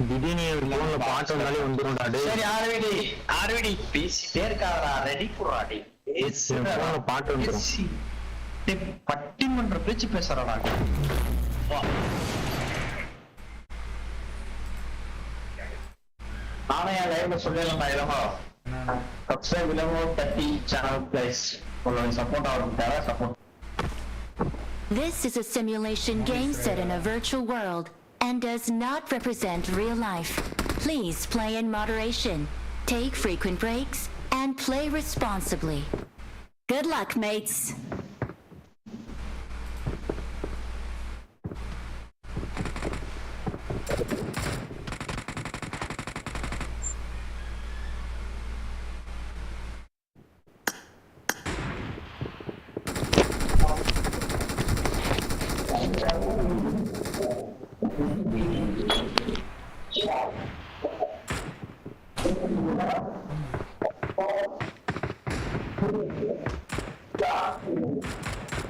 திடீர்னு போன்ல பாட்டு வந்தாலே வந்துரும்டா டேய். சரி ஆர்விடி ஆர்விடி பேசிட்டே இருக்காதடா ரெடி புறாடி என் போன்ல பாட்டு வந்துரும். பட்டிமன்ற பேச்சு பேசுறடா. நானே என் லைவ்ல சொல்லிடலாம் இளமோ சப்ஸ்கிரைப் இளமோ தட்டி சேனல் பிளேஸ் உங்களோட சப்போர்ட் ஆகும் தேவை support This is a simulation game set in a virtual world and does not represent real life. Please play in moderation, take frequent breaks, and play responsibly. Good luck, mates!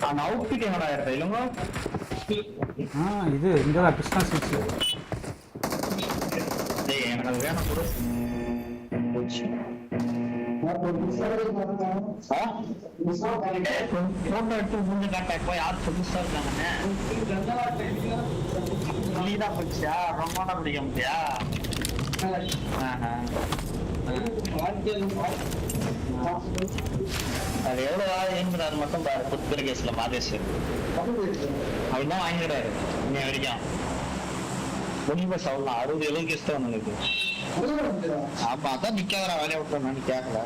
அந்த outfit என்னடா எடுத்த? இளமோ ஆ இது இங்கே தான் Krishna six டேய் எனக்கு அது வேணும் கொடு போட்டோ எடுத்து முடிஞ்ச கான்டாக்ட் போய் யார் புதுசா இருக்காங்கன்னு? நீதான் போச்சியா ரொம்ப நாள் பிடிக்க முடியா? அது எவ்வளவு ஆகுதுன்னு அது மட்டும் பாரு புத்திர கேஸ்ல மாதேஷ். அப்படிதான் வாங்கிடுறாரு இன்னைய வரைக்கும். முடிவு சொல்லலாம் அறுபது எழுபது கேஸ் தான் உங்களுக்கு ஆமா அதான் நிக்காதரா வேலையை விட்டோம் நான் கேட்கல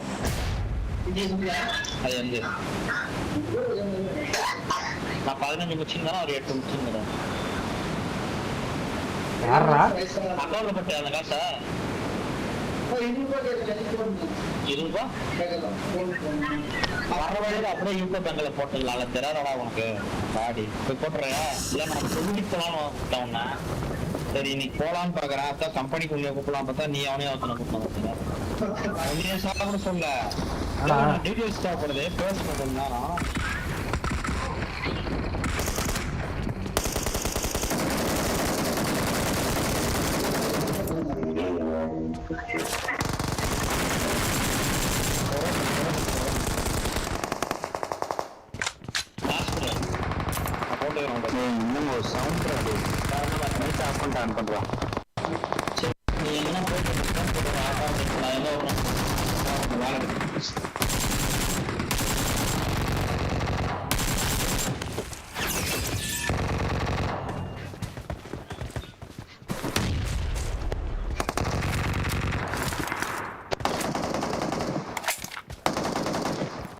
அது வந்து. நான் பதினஞ்சு முடிச்சிருந்தேன் ஒரு எட்டு முடிச்சிருந்தேன் யாரா அக்கௌண்ட்ல போட்டு அந்த காசை இருபது ரூபா? வர வழியில அப்படியே யூடியூப் பேங்க்ல போட்டுடலாம்ல. தெரியாதடா உனக்கு. பாடி போய் போட்டுறியா இல்ல நான் சொல்லி போலான்னு உன்ன. சரி இன்னைக்கு போலான்னு பாக்குறேன் அதான் கம்பெனிக்குள்ளே கூப்பிடலாம் பார்த்தா நீ அவனே ஒருத்தனை கூப்பிட்டு நீ சாப்பிட சொல்ல. டீடைல்ஸ் தேவைப்படுது. பேசணும் கொஞ்ச நேரம் காசு கொடு. நான் போட்டுக்கிறேன் உன்கிட்ட. இன்னும் ஒரு சவுண்ட் நைட் ஆஃப் பண்ணிட்டு ஆன் பண்றான் சரி, நீ என்ன போட்டு